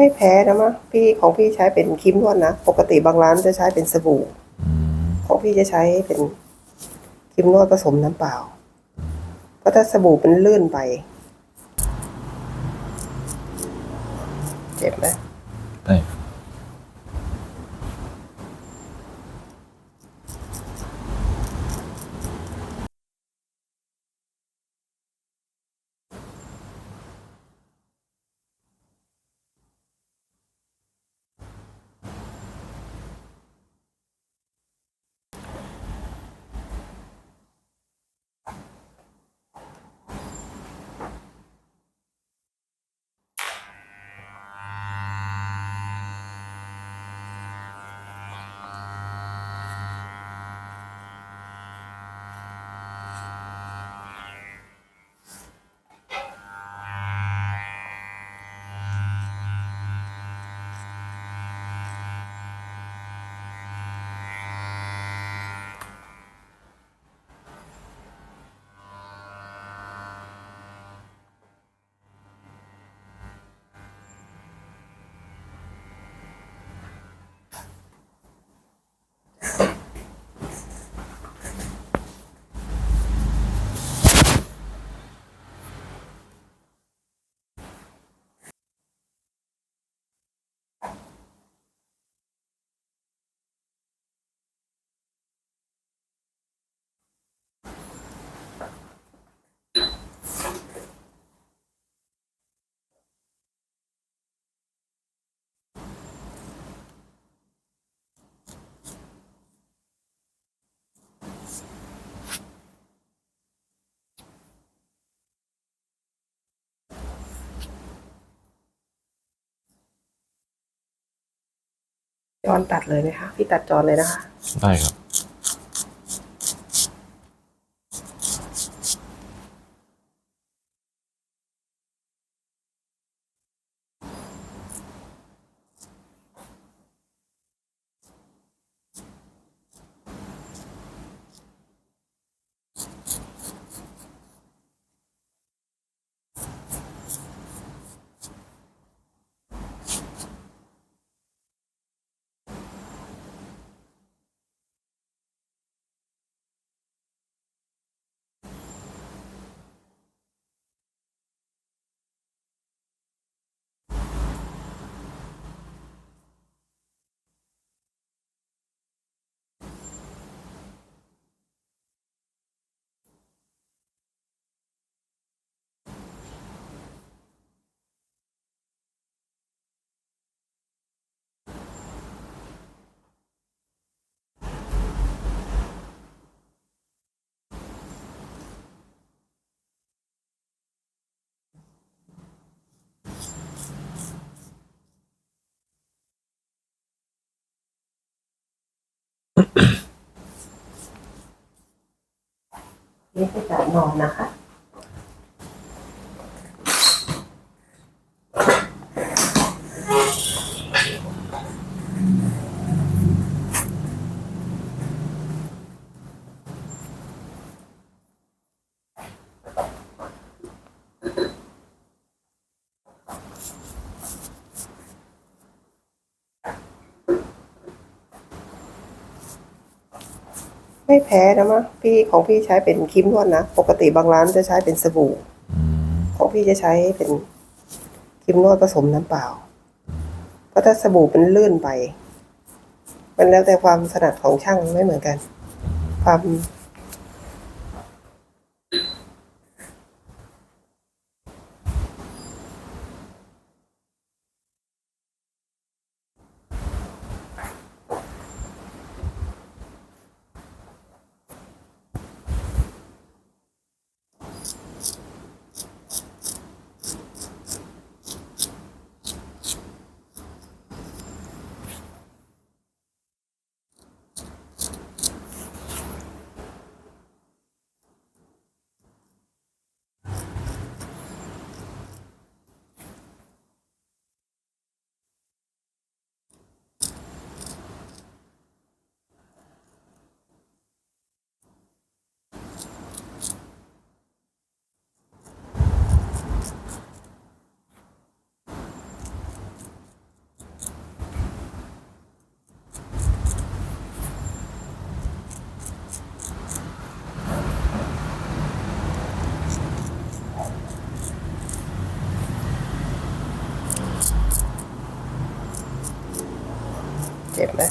ไม่แพ้นะมะพี่ของพี่ใช้เป็นครีมนวดนะ ปกติบางร้านจะใช้เป็นสบู่ ของพี่จะใช้เป็นครีมนวดผสมน้ำเปล่า เพราะถ้าสบู่มันลื่นไป เจ็บไหมใช่ จอนตัดเลยไหมคะ พี่ตัดจอนเลยนะคะ ได้ครับ นี่คือการนอนนะคะ ไม่แพ้นะมะพี่ของพี่ใช้เป็นครีมนวดนะ ปกติบางร้านจะใช้เป็นสบู่ ของพี่จะใช้เป็นครีมนวดผสมน้ำเปล่า เพราะถ้าสบู่มันลื่นไป มันแล้วแต่ความถนัดของช่างไม่เหมือนกัน ความ ഓക്കെ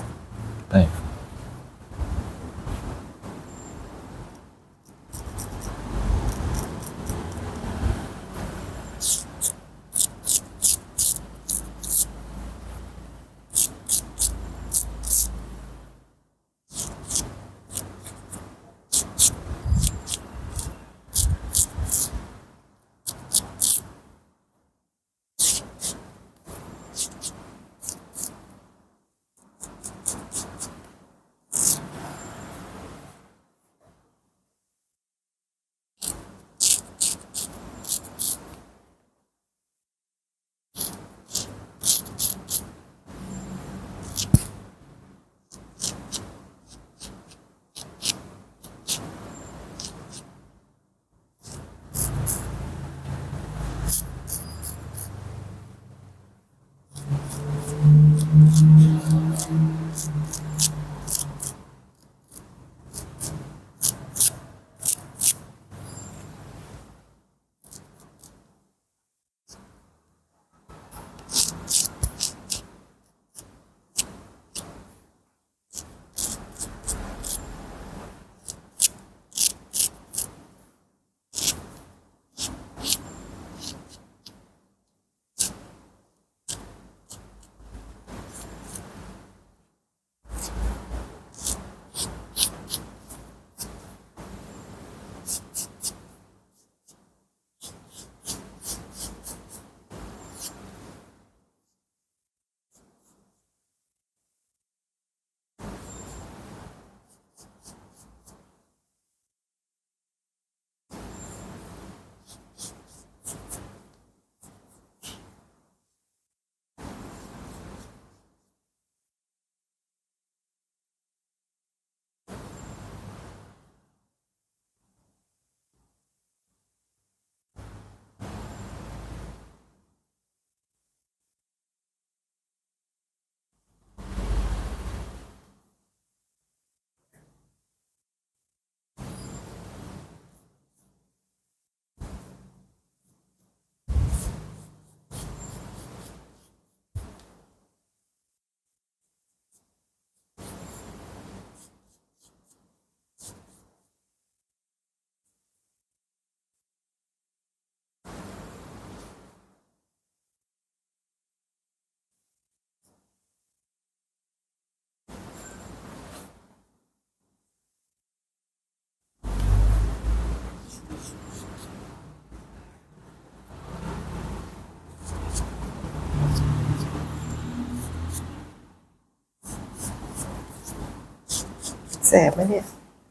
บไหมเนี่ย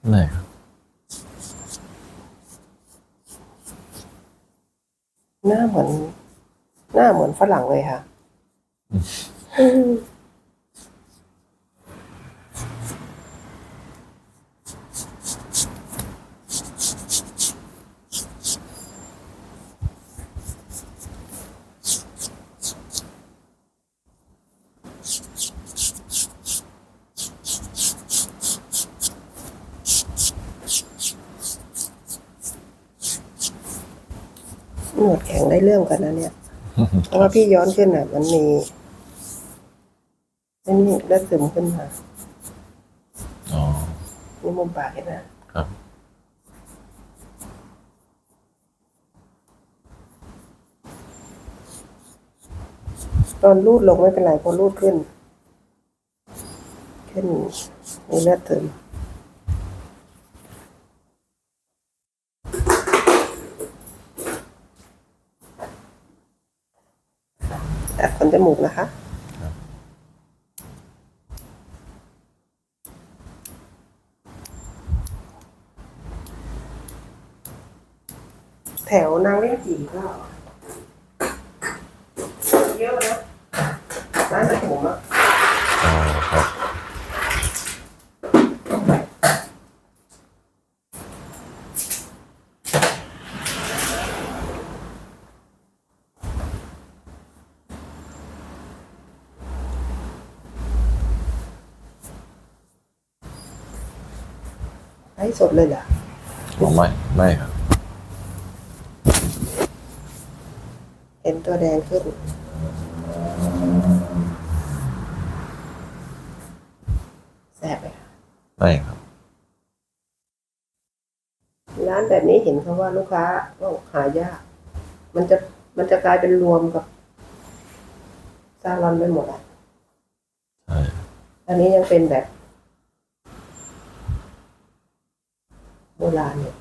ไม่ครับหน้าเหมือน หน้าเหมือนฝรั่งเลยค่ะอืม หนวดแข็งได้เรื่องกันนะเนี่ยเพราะว่าพี่ย้อนขึ้นอะ มันมีมันมีเลือดซึมขึ้นมาอ๋อนี่มุมปากเห็นไหมครับตอนรูดลงไม่เป็นไรพอรูดขึ้น ขึ้นมีเลือดซึมตัดขนจ มูกนะคะแถวนางเล่นจีก็เยอะนะร้านตัดผมอะอ๋อครับ ไอ้สดเลยเหรออ๋อไม่ไม่ครับ เห็นตัวแดงขึ้น แสบเลยค่ะไม่ครับ ร้านแบบนี้เห็นเขาว่าลูกค้าก็หายาก มันจะมันจะกลายเป็นรวมกับซาลอนไปหมดอะใช่อันนี้ยังเป็นแบบ โบราณอยู่